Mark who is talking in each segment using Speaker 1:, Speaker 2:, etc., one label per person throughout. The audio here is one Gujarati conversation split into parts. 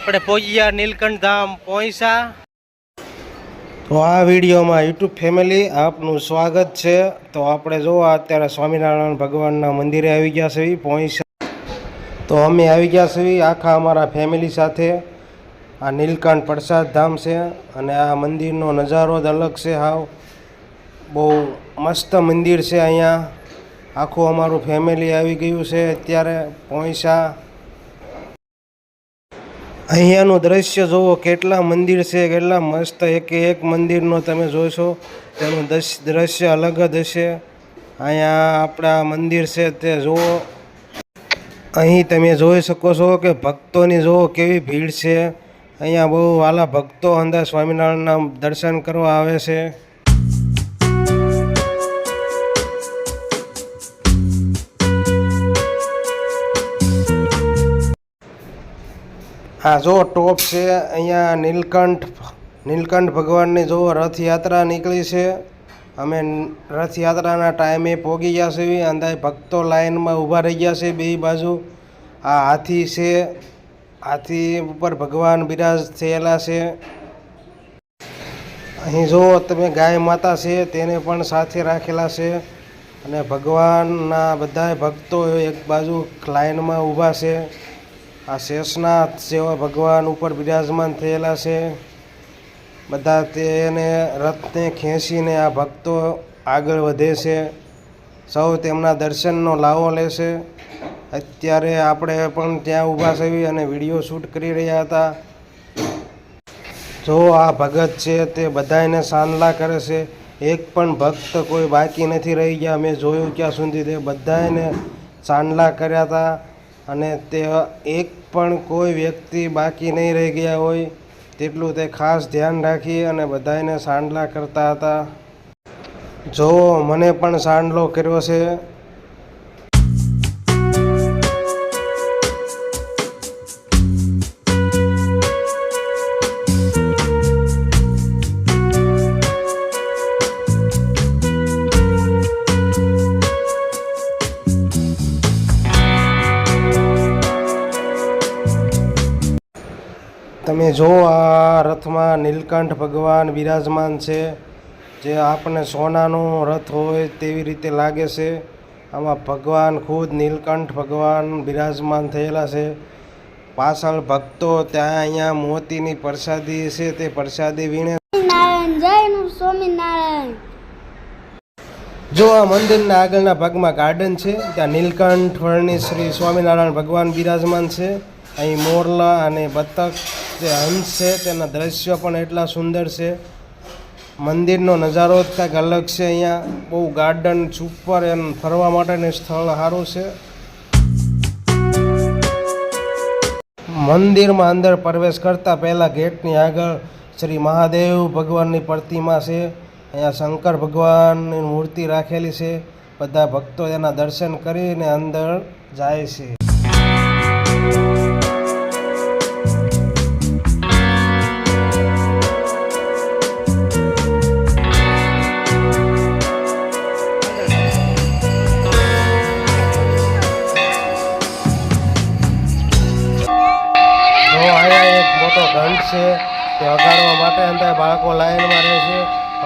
Speaker 1: આપણે પહોંચી નીલકંઠ ધામ પોઈસા તો આ વિડીયોમાં યુટ્યુબ ફેમિલી આપનું સ્વાગત છે. તો આપણે જો અત્યારે સ્વામિનારાયણ ભગવાનના મંદિરે આવી ગયા છે પોઈસા તો અમે આવી ગયા છીએ આખા અમારા ફેમિલી સાથે. આ નીલકંઠ પ્રસાદ ધામ છે અને આ મંદિરનો નજારો જ અલગ છે હાવ. બહુ મસ્ત મંદિર છે અહીંયા. આખું અમારું ફેમિલી આવી ગયું છે અત્યારે, પહોંચ્યા. અહીંયાનું દ્રશ્ય જુઓ કેટલા મંદિર છે, કેટલા મસ્ત એક એક મંદિરનો તમે જોશો, તેનું દ્રશ્ય અલગ જ હશે. અહીંયા આપણા મંદિર છે તે જુઓ. અહીં તમે જોઈ શકો છો કે ભક્તોની જુઓ કેવી ભીડ છે. અહીંયા બહુ વાલા ભક્તો અંદર સ્વામિનારાયણના દર્શન કરવા આવે છે. હા, જો ટોપ છે, અહીંયા નીલકંઠ નીલકંઠ ભગવાનની જો રથયાત્રા નીકળી છે. અમે રથયાત્રાના ટાઈમે પહોંચી ગયા છીએ અંદર ભક્તો લાઇનમાં ઊભા રહી ગયા છે બે બાજુ. આ હાથી છે, હાથી ઉપર ભગવાન બિરાજ થયેલા છે. અહીં જો તમે ગાય માતા છે, તેને પણ સાથે રાખેલા છે. અને ભગવાનના બધા ભક્તો એક બાજુ લાઇનમાં ઊભા છે. આ શેષનાથ જેવા ભગવાન ઉપર બિરાજમાન થયેલા છે. બધા તેને રથને ખેંચીને આ ભક્તો આગળ વધે છે. સૌ તેમના દર્શનનો લાવો લેશે અત્યારે આપણે પણ ત્યાં ઊભા થઈ અને વીડિયો શૂટ કરી રહ્યા હતા. જો આ ભગત છે તે બધાને સાંદલા કરે છે. એક પણ ભક્ત કોઈ બાકી નથી રહી ગયા. મેં જોયું ક્યાં સુધી તે બધાને સાંડલા કર્યા હતા. અને તે એક પણ કોઈ વ્યક્તિ બાકી નહીં રહી ગયા હોય, તેટલું તે ખાસ ધ્યાન રાખી અને બધાને સાંડલા કરતા હતા. જો મને પણ સાંડલો કર્યો છે. તમે જો આ રથમાં નીલકંઠ ભગવાન બિરાજમાન છે. જે આપણને સોનાનો રથ હોય તેવી રીતે લાગે છે. આમાં ભગવાન ખુદ નીલકંઠ ભગવાન બિરાજમાન થયેલા છે. પાછળ ભક્તો ત્યાં અહીંયા મોતીની પ્રસાદી છે તે પ્રસાદી વીણે જો આ મંદિરના આગળના ભાગમાં ગાર્ડન છે ત્યાં નીલકંઠ વર્ણિ શ્રી સ્વામિનારાયણ ભગવાન બિરાજમાન છે. અહીં મોરલા અને બતક જે હંસ છે, તેના દ્રશ્યો પણ એટલા સુંદર છે. મંદિરનો નજારો જ કંઈક અલગ છે અહીંયા. બહુ ગાર્ડન સુપર એમ ફરવા માટેનું સ્થળ સારું છે. મંદિરમાં અંદર પ્રવેશ કરતાં પહેલાં ગેટની આગળ શ્રી મહાદેવ ભગવાનની પ્રતિમા છે. અહીંયા શંકર ભગવાનની મૂર્તિ રાખેલી છે. બધા ભક્તો એના દર્શન કરીને અંદર જાય છે.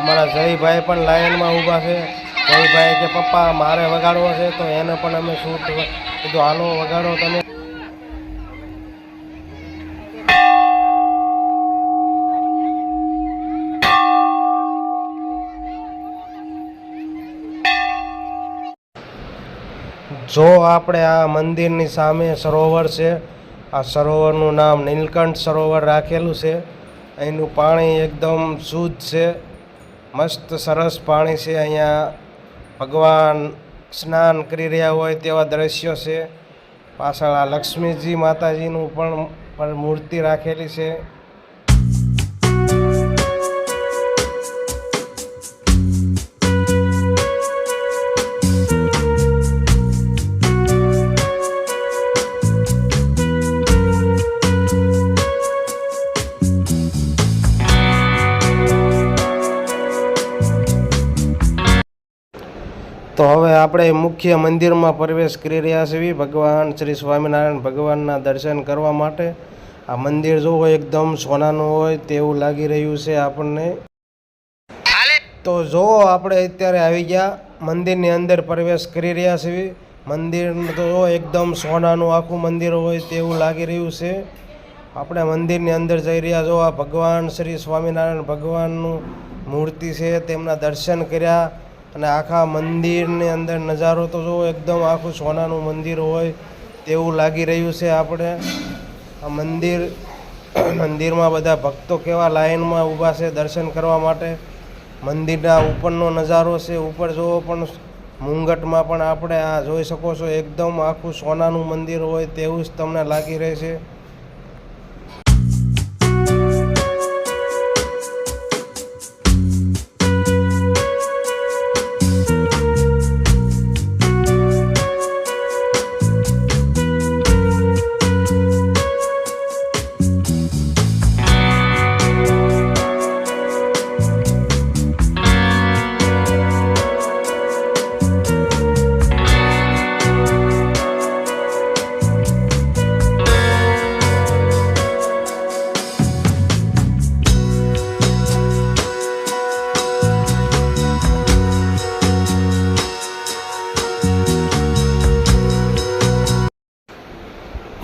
Speaker 1: અમારા જયભાઈ પણ લાઈનમાં ઊભા છે. જયભાઈ કે, પપ્પા, મારે વગાડવો છે. તો એને પણ અમે શૂટ કીધું, હાલો, વગાડો તમે. જો આપણે આ મંદિરની સામે સરોવર છે, આ સરોવરનું નામ નીલકંઠ સરોવર રાખેલું છે. અહીંનું પાણી એકદમ શુદ્ધ છે. મસ્ત સરસ પાણી છે અહીંયા. ભગવાન સ્નાન કરી રહ્યા હોય તેવા દ્રશ્યો છે. પાછળ આ લક્ષ્મીજી માતાજીનું પણ મૂર્તિ રાખેલી છે. આપણે મુખ્ય મંદિરમાં પ્રવેશ કરી રહ્યા છીએ. ભગવાન શ્રી સ્વામિનારાયણ ભગવાનના દર્શન કરવા માટે. આ મંદિર જોવો એકદમ સોનાનું હોય તેવું લાગી રહ્યું છે આપણને. તો જો આપણે અત્યારે આવી ગયા મંદિરની અંદર પ્રવેશ કરી રહ્યા છીએ. મંદિર તો જો એકદમ સોનાનું આખું મંદિર હોય તેવું લાગી રહ્યું છે. આપણે મંદિરની અંદર જઈ રહ્યા જો આ ભગવાન શ્રી સ્વામિનારાયણ ભગવાનનું મૂર્તિ છે. તેમના દર્શન કર્યા. અને આખા મંદિરની અંદર નજારો તો જો એકદમ આખું સોનાનું મંદિર હોય તેવું લાગી રહ્યું છે આપણે. આ મંદિર, મંદિરમાં બધા ભક્તો કેવા લાઇનમાં ઊભા છે દર્શન કરવા માટે. મંદિરના ઉપરનો નજારો છે, ઉપર જોવો પણ મુંગટમાં પણ આપણે આ જોઈ શકો છો, એકદમ આખું સોનાનું મંદિર હોય તેવું જ તમને લાગી રહેશે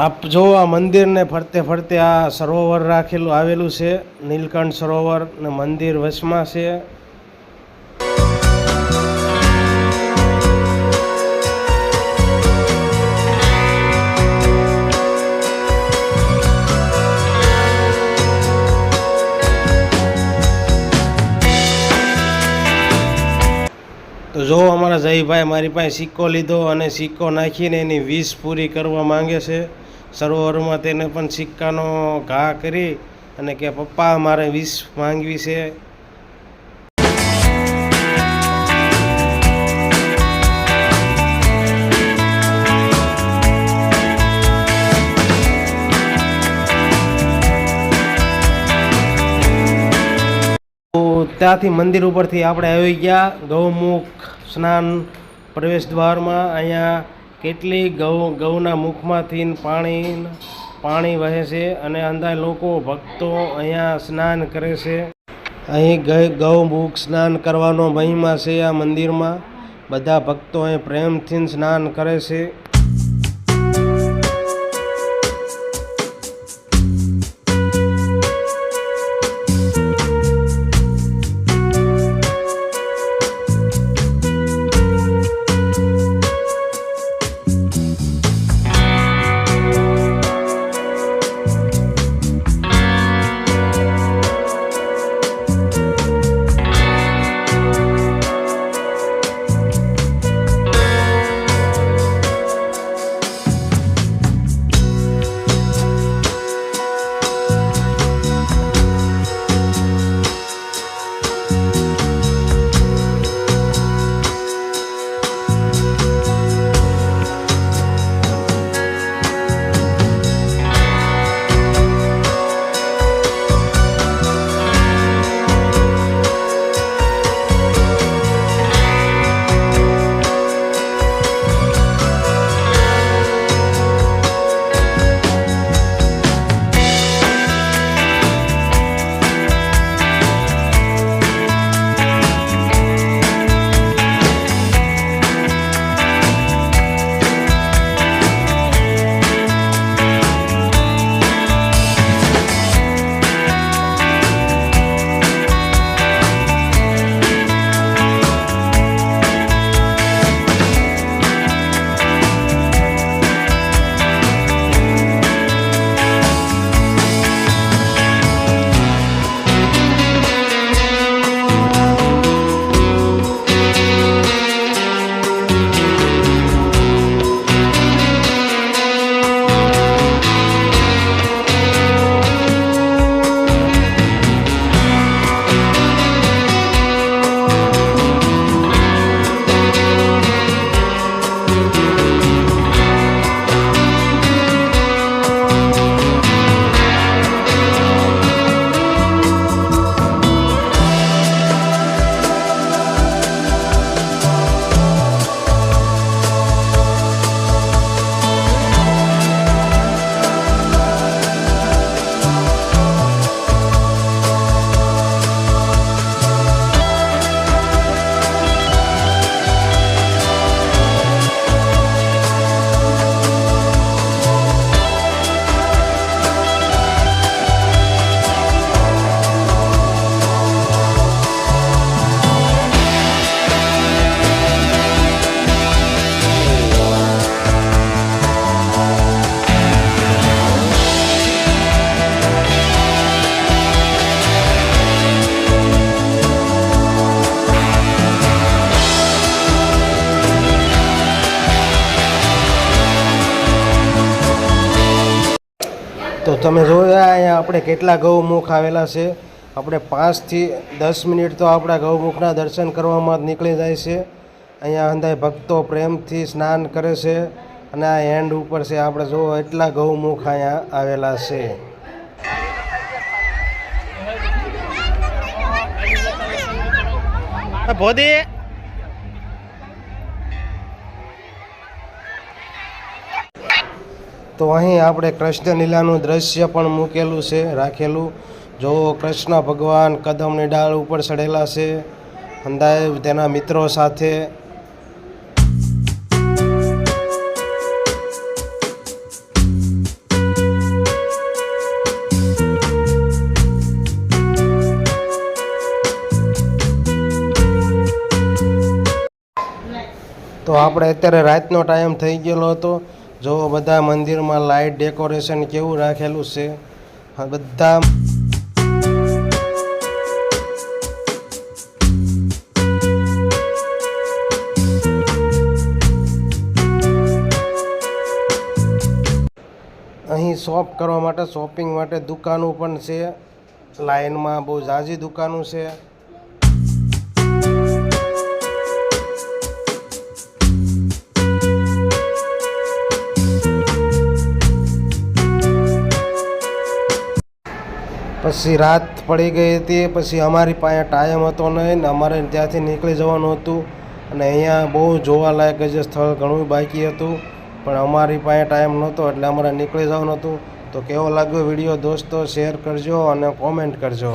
Speaker 1: આપ જો આ મંદિરને ફરતે ફરતે આ સરોવર રાખેલું, આવેલું છે, નીલકંઠ સરોવર ને મંદિર વચમાં છે. તો જો અમારા જયભાઈ મારી પાસે સિક્કો લીધો અને સિક્કો નાખીને એની વીસ પૂરી કરવા માંગે છે. સરોવરમાં તેને પણ સિક્કાનો ઘા કરી અને કે, પપ્પા, મારે વીસ માંગવી છે. ત્યાંથી મંદિર ઉપરથી આપણે આવી ગયા. ગૌમુખ સ્નાન પ્રવેશ દ્વારમાં. અહીંયા કેટલી ગૌ, ગૌના મુખમાંથી પાણી પાણી વહે છે અને અંધા લોકો, ભક્તો અહીંયા સ્નાન કરે છે. અહીં ગૌ, ગૌમુખ સ્નાન કરવાનો મહિમા છે આ મંદિરમાં. બધા ભક્તો અહીં પ્રેમથી સ્નાન કરે છે. તો તમે જોયા અહીંયા આપણે કેટલા ગૌમુખ આવેલા છે. આપણે પાંચથી દસ મિનિટ તો આપણા ગૌમુખના દર્શન કરવામાં જ નીકળી જાય છે. અહીંયા અંદાય ભક્તો પ્રેમથી સ્નાન કરે છે અને આ હેન્ડ ઉપર છે. આપણે જો એટલા ગૌમુખ અહીંયા આવેલા છે. ભોદી તો અહીં આપણે કૃષ્ણ લીલાનું દ્રશ્ય પણ મૂકેલું છે, રાખેલું. જો કૃષ્ણ ભગવાન કદમની ડાળ ઉપર ચડેલા છે. અંદાજ તેના મિત્રો સાથે. તો આપણે અત્યારે રાતનો ટાઈમ થઈ ગયેલો હતો. જો બધા મંદિરમાં લાઇટ ડેકોરેશન કેવું રાખેલું છે? બધા અહીં શોપ કરવા માટે શોપિંગ માટે દુકાનો પણ છે. લાઇનમાં બહુ ઝાઝી દુકાનો છે. પછી રાત પડી ગઈ હતી, પછી અમારી પાસે ટાઈમ હતો નહીં ને અમારે ત્યાંથી નીકળી જવાનું હતું અને અહીંયા બહુ જોવાલાયક જે સ્થળ ઘણું બાકી હતું. પણ અમારી પાસે ટાઈમ નહોતો એટલે અમારે નીકળી જવાનું હતું. તો કેવો લાગ્યો વીડિયો, દોસ્તો, શેર કરજો અને કોમેન્ટ કરજો.